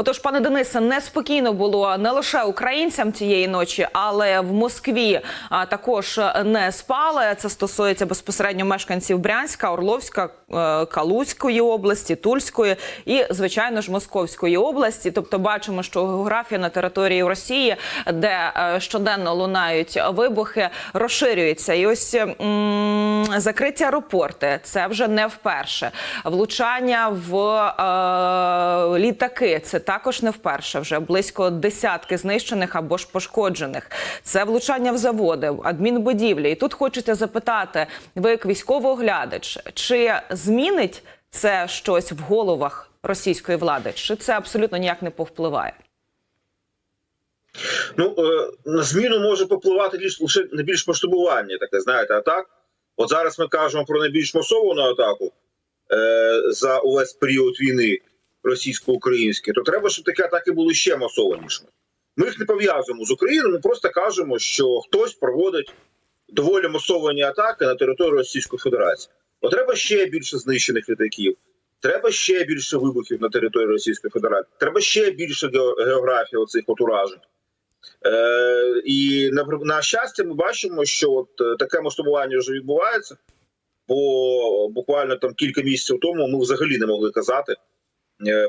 Отож, пане Денисе, неспокійно було не лише українцям цієї ночі, але в Москві також не спали. Це стосується безпосередньо мешканців Брянська, Орловська, е, Калузької області, Тульської і, звичайно ж, Московської області. Тобто, бачимо, що географія на території Росії, де е, щоденно лунають вибухи, розширюється. І ось м, закриті аеропорти. Це вже не вперше. Влучання в е, літаки. Це також не вперше. Вже близько десятки знищених або ж пошкоджених. Це влучання в заводи, адмінбудівлі. І тут хочеться запитати, ви як військовоглядач, чи змінить це щось в головах російської влади, чи це абсолютно ніяк не повпливає? Ну е, на зміну може попливати лише найбільш масштабування, таке знаєте, атак. От зараз ми кажемо про найбільш масовану атаку е, за увесь період війни російсько-української, то треба, щоб такі атаки були ще масованішими. Ми їх не пов'язуємо з Україною, ми просто кажемо, що хтось проводить доволі масовані атаки на територію Російської Федерації. Бо треба ще більше знищених літаків, треба ще більше вибухів на території Російської Федерації, треба ще більше географії оцих от уражень. Е, і на, на щастя, ми бачимо, що от е, таке масштабування вже відбувається. Бо буквально там кілька місяців тому ми взагалі не могли казати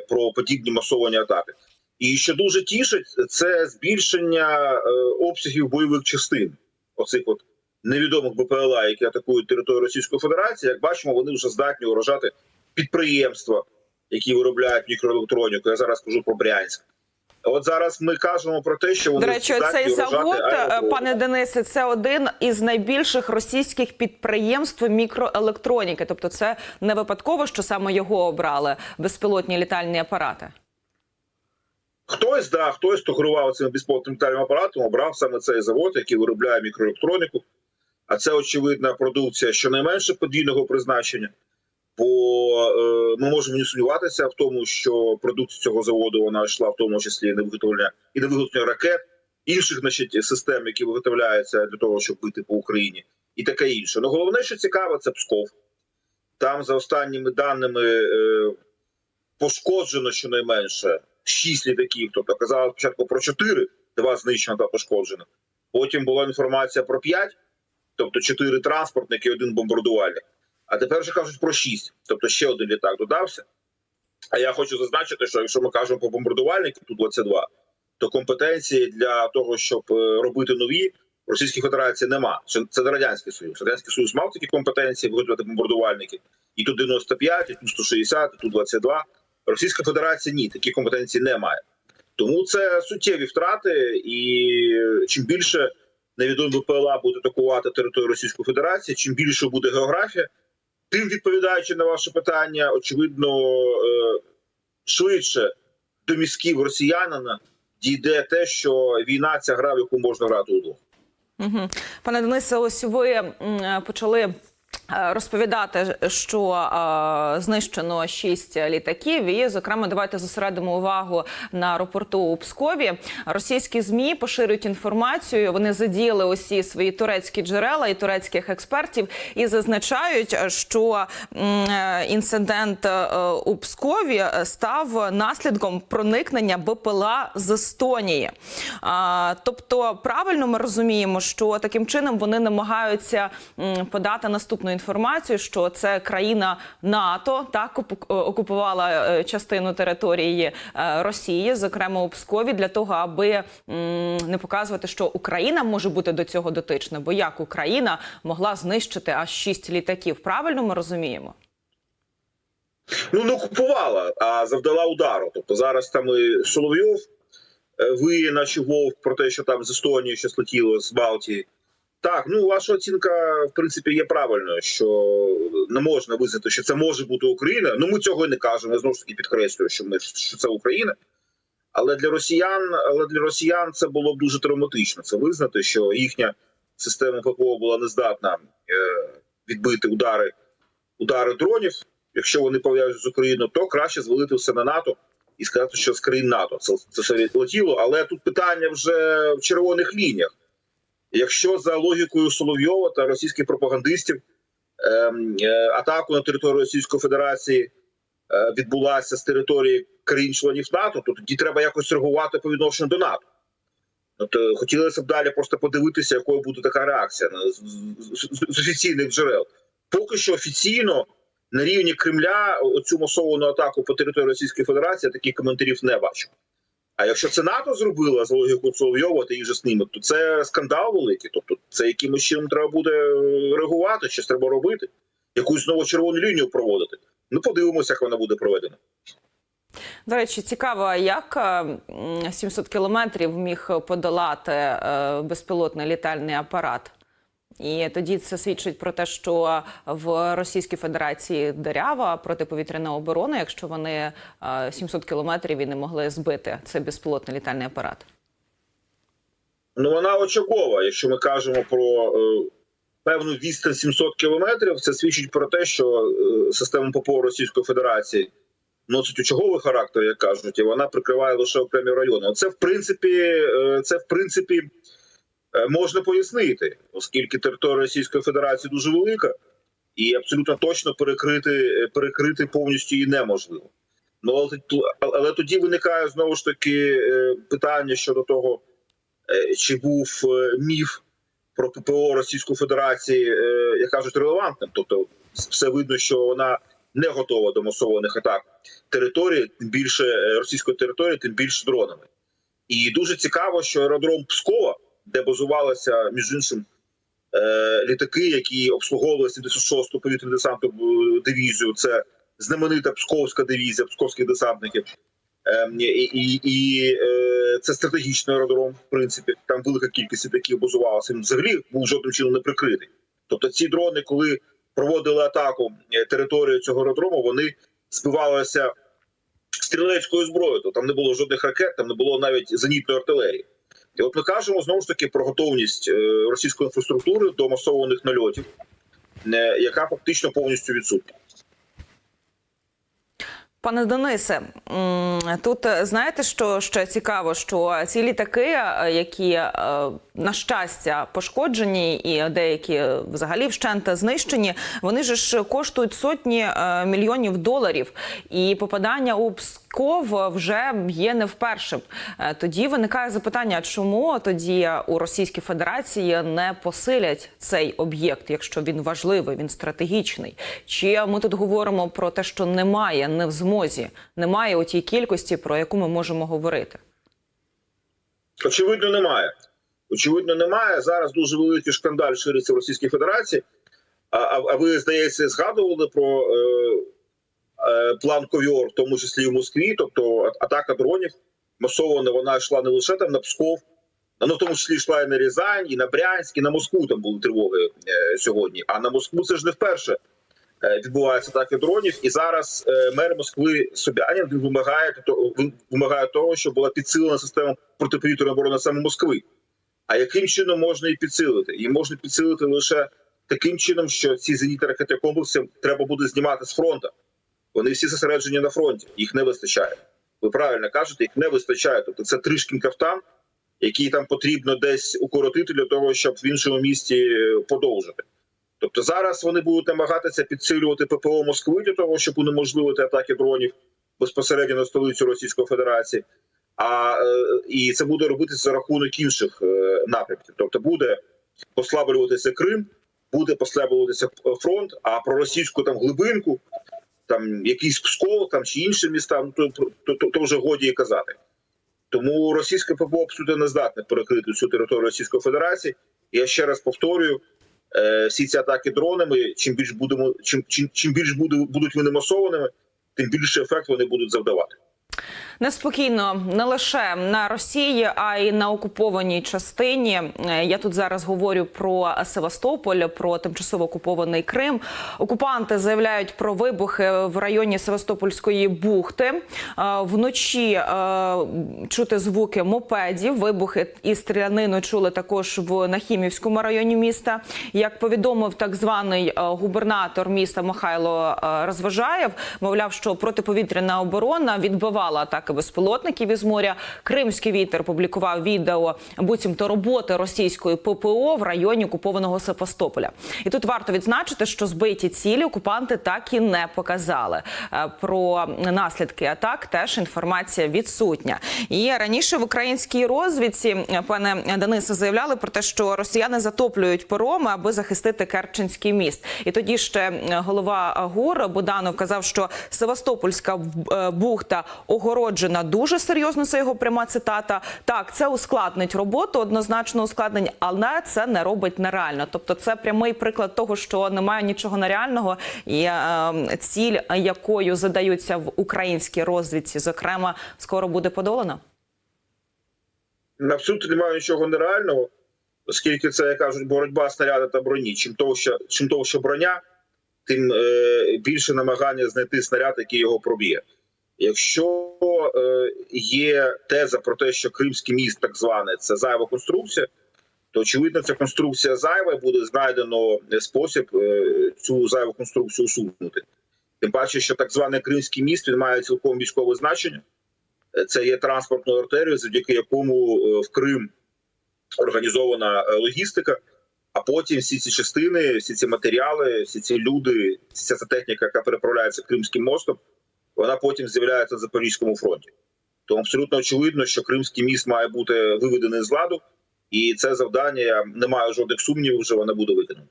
про подібні масовані атаки. І що дуже тішить, це збільшення е, обсягів бойових частин оцих от невідомих БПЛА, які атакують територію Російської Федерації. Як бачимо, вони вже здатні уражати підприємства, які виробляють мікроелектроніку. Я зараз кажу про Брянськ. От зараз ми кажемо про те, що вони До речі, цей завод, е, пане Денисе, це один із найбільших російських підприємств мікроелектроніки. Тобто, це не випадково, що саме його обрали безпілотні літальні апарати. Хтось, да, хтось, хто керував цим безпілотним літальним апаратом, обрав саме цей завод, який виробляє мікроелектроніку. А це очевидна продукція щонайменше подвійного призначення. Бо е, ми можемо не сумніватися в тому, що продукція цього заводу вона йшла в тому числі і на виготовлення і на виготовлення ракет, інших значить, систем, які виготовляються для того, щоб бити по Україні, і таке інше. Ну головне, що цікаво, це Псков. Там, за останніми даними, е, пошкоджено щонайменше 6 літаків. Тобто казали спочатку про 4, два знищено та пошкоджено. Потім була інформація про 5, тобто 4 транспортники, один бомбардувальник. А тепер вже кажуть про 6, тобто ще один літак додався. А я хочу зазначити, що якщо ми кажемо про бомбардувальники, ту 22 то компетенції для того, щоб е, робити нові, Російській Федерації нема. Це, не радянський союз. Радянський союз мав такі компетенції виготовляти бомбардувальники. І тут 95, і тут 160, і тут 22. Російська Федерація ні, такі компетенції не має. Тому це суттєві втрати, і чим більше невідомі БПЛА буде атакувати територію Російської Федерації, чим більше буде географія, тим відповідаючи на ваше питання, очевидно, е, швидше до мізків росіянина дійде те, що війна ця гра, в яку можна грати удвох. Угу. Пане Денисе, ось ви почали. Е, Розповідати, що е, знищено шість літаків, і зокрема, давайте зосередимо увагу на аеропорту у Пскові. Російські змі поширюють інформацію. Вони задіяли усі свої турецькі джерела і турецьких експертів і зазначають, що е, інцидент е, у Пскові став наслідком проникнення БПЛА з Естонії. А, тобто, правильно ми розуміємо, що таким чином вони намагаються подати наступну інформацію, що це країна НАТО так окупувала е, частину території е, Росії, зокрема у Пскові, для того, аби не показувати, що Україна може бути до цього дотична, бо як Україна могла знищити аж шість літаків. Правильно ми розуміємо? Ну не окупувала, а завдала удару. Тобто зараз там і Соловйов е, виє, наче вовк про те, що там з Естонії щось летіло з Балтії. Так, ну ваша оцінка в принципі є правильною, що не можна визнати, що це може бути Україна. Ну ми цього і не кажемо. Я знову ж таки підкреслюю, що ми що це Україна. Але для росіян, але для росіян це було б дуже травматично. Це визнати, що їхня система ППО була не здатна е, відбити удари, удари дронів. Якщо вони пов'язують з Україною, то краще звалити все на НАТО і сказати, що з країн НАТО це, це все летіло. Але тут питання вже в червоних лініях. Якщо за логікою Соловйова та російських пропагандистів ем, е, атаку на територію Російської Федерації е, відбулася з території країн-членів НАТО, то тоді треба якось реагувати по відношенню до НАТО. От е, хотілося б далі просто подивитися, якою буде така реакція з офіційних джерел. Поки що офіційно на рівні Кремля оцю масовану атаку по території Російської Федерації таких коментарів не бачу. А якщо це НАТО зробило за логікою Соловйова та їх же з то це скандал великий. Тобто, це якимось чином треба буде е, реагувати, щось треба робити, якусь знову червону лінію проводити. Ну, подивимося, як вона буде проведена. До речі, цікаво, як е, 700 кілометрів міг подолати е, безпілотний літальний апарат. І тоді це свідчить про те, що в Російській Федерації дирява протиповітряна оборона, якщо вони е, 700 кілометрів і не могли збити цей безпілотний літальний апарат. Ну вона очагова. Якщо ми кажемо про е, певну відстань 700 кілометрів, це свідчить про те, що е, система ППО Російської Федерації носить очаговий характер, як кажуть, і вона прикриває лише окремі райони. Це в принципі, е, це в принципі е, можна пояснити, оскільки територія Російської Федерації дуже велика, і абсолютно точно перекрити, перекрити повністю її неможливо. Ну але, але тоді виникає знову ж таки е, питання щодо того. Е, чи був е, міф про ППО Російської Федерації, е, як кажуть, релевантним. Тобто, все видно, що вона не готова до масованих атак території, тим більше е, російської території, тим більше дронами. І дуже цікаво, що аеродром Пскова, де базувалися між іншим е, літаки, які обслуговували 76-ту повітряну десантну дивізію, це знаменита Псковська дивізія, псковських десантників. Ем, І, і, і е, це стратегічний аеродром, в принципі. Там велика кількість літаків базувалася. Взагалі був жодним чином не прикритий. Тобто, ці дрони, коли проводили атаку е, територію цього аеродрому, вони збивалися стрілецькою зброєю. Там не було жодних ракет, там не було навіть зенітної артилерії. І от ми кажемо знову ж таки про готовність е, російської інфраструктури до масованих нальотів, яка фактично повністю відсутня. Пане Денисе, тут е, знаєте, що ще цікаво, що ці літаки, е, які на щастя пошкоджені, і деякі взагалі вщент знищені, вони ж коштують сотні мільйонів доларів. І попадання у Псков вже є не вперше. Е, Тоді виникає запитання, чому тоді у Російській Федерації не посилять цей об'єкт, якщо він важливий, він стратегічний? Чи ми тут говоримо про те, що немає, не в змозі, немає у тій кількості, про яку ми можемо говорити? Очевидно, немає. Очевидно, немає. Зараз дуже великий шкандаль шириться в Російській Федерації. А, а, ви, здається, згадували про е, план Ковьор, в тому числі в Москві, тобто атака дронів масована, вона йшла не лише там на Псков, ну в тому числі йшла і на Рязань, і на Брянськ, і на Москву там були тривоги е, сьогодні. А на Москву це ж не вперше е, відбуваються атаки дронів. І зараз е, мер Москви Собянін він вимагає то- вимагає того, щоб була підсилена система протиповітряної оборони саме Москви. А яким чином можна її підсилити? Її можна підсилити лише таким чином, що ці зенітні ракети комплекси треба буде знімати з фронту. Вони всі зосереджені на фронті, їх не вистачає. Ви правильно кажете, їх не вистачає. Тобто це Тришкін кафтан, який там потрібно десь укоротити для того, щоб в іншому місті е, подовжити. Тобто зараз вони будуть намагатися підсилювати ППО Москви для того, щоб унеможливити атаки дронів безпосередньо на столицю Російської Федерації. А е, і це буде робитися за рахунок інших е, напрямків. Тобто буде послаблюватися Крим, буде послаблюватися фронт, а про російську там глибинку, там якийсь Псков там чи інші міста, ну то, то, то, то вже годі і казати. Тому російське ППО абсолютно не здатне перекрити всю територію Російської Федерації. Я ще раз повторюю: е, всі ці атаки дронами, чим більш будемо, чим чим, чим більш буде, будуть вони масованими, тим більше ефект вони будуть завдавати. Неспокійно не лише на Росії, а й на окупованій частині. Е, Я тут зараз говорю про Севастополь, про тимчасово окупований Крим. Окупанти заявляють про вибухи в районі Севастопольської бухти. Е, Вночі е, чути звуки мопедів. Вибухи і стрілянину чули також в Нахімівському районі міста. Як повідомив так званий губернатор міста Михайло Розважаєв, мовляв, що протиповітряна оборона відбивала атаки безпілотників із моря. Кримський вітер публікував відео буцімто роботи російської ППО в районі окупованого Севастополя. І тут варто відзначити, що збиті цілі окупанти так і не показали. Е, Про наслідки атак теж інформація відсутня. І раніше в українській розвідці е, пане Денисе заявляли про те, що росіяни затоплюють пароми, аби захистити Керченський міст. І тоді ще е, голова ГУР Буданов казав, що Севастопольська бухта огороджена дуже серйозно. Це його пряма цитата. Так, це ускладнить роботу, однозначно ускладнень, але це не робить нереально. Тобто, це прямий приклад того, що немає нічого нереального, і е, ціль, якою задаються в українській розвідці, зокрема, скоро буде подолана. Абсолютно немає нічого нереального, оскільки це, як кажуть, боротьба снаряда та броні. Чим того, що, чим того, броня, тим е, більше намагання знайти снаряд, який його проб'є. Якщо е, є теза про те, що Кримський міст, так званий, це зайва конструкція, то очевидно, ця конструкція зайва і буде знайдено спосіб е, цю зайву конструкцію усунути. Тим паче, що так званий Кримський міст він має цілком військове значення. Е, Це є транспортною артерією, завдяки якому в Крим організована логістика. А потім всі ці частини, всі ці матеріали, всі ці люди, вся ця техніка, яка переправляється Кримським мостом, вона потім з'являється на Запорізькому фронті. Тому абсолютно очевидно, що Кримський міст має бути виведений з ладу, і це завдання я не маю жодних сумнівів, вже воно буде виконано.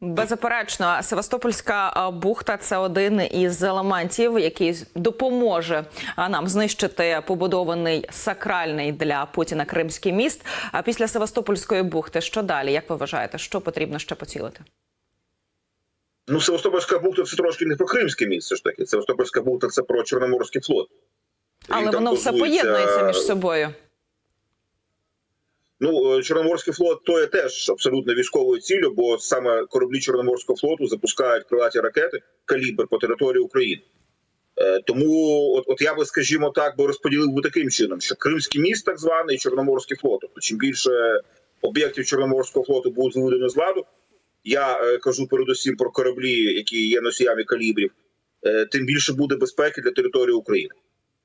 Беззаперечно, Севастопольська бухта це один із елементів, який допоможе нам знищити побудований сакральний для Путіна Кримський міст. А після Севастопольської бухти, що далі? Як ви вважаєте, що потрібно ще поцілити? Ну, Севастопольська бухта це трошки не про Кримське місце ж таки. Севастопольська бухта це про Чорноморський флот. Але Він воно все базується- поєднується між собою. Ну, е, Чорноморський флот то є теж абсолютно військовою ціллю, бо саме кораблі Чорноморського флоту запускають крилаті ракети калібр по території України. Е, Тому, от, от я би, скажімо так, би розподілив би таким чином, що Кримський міст, так званий, і Чорноморський флот. Тобто, чим більше об'єктів Чорноморського флоту будуть виведені з ладу, я е, кажу передусім про кораблі, які є носіями калібрів, е, тим більше буде безпеки для території України.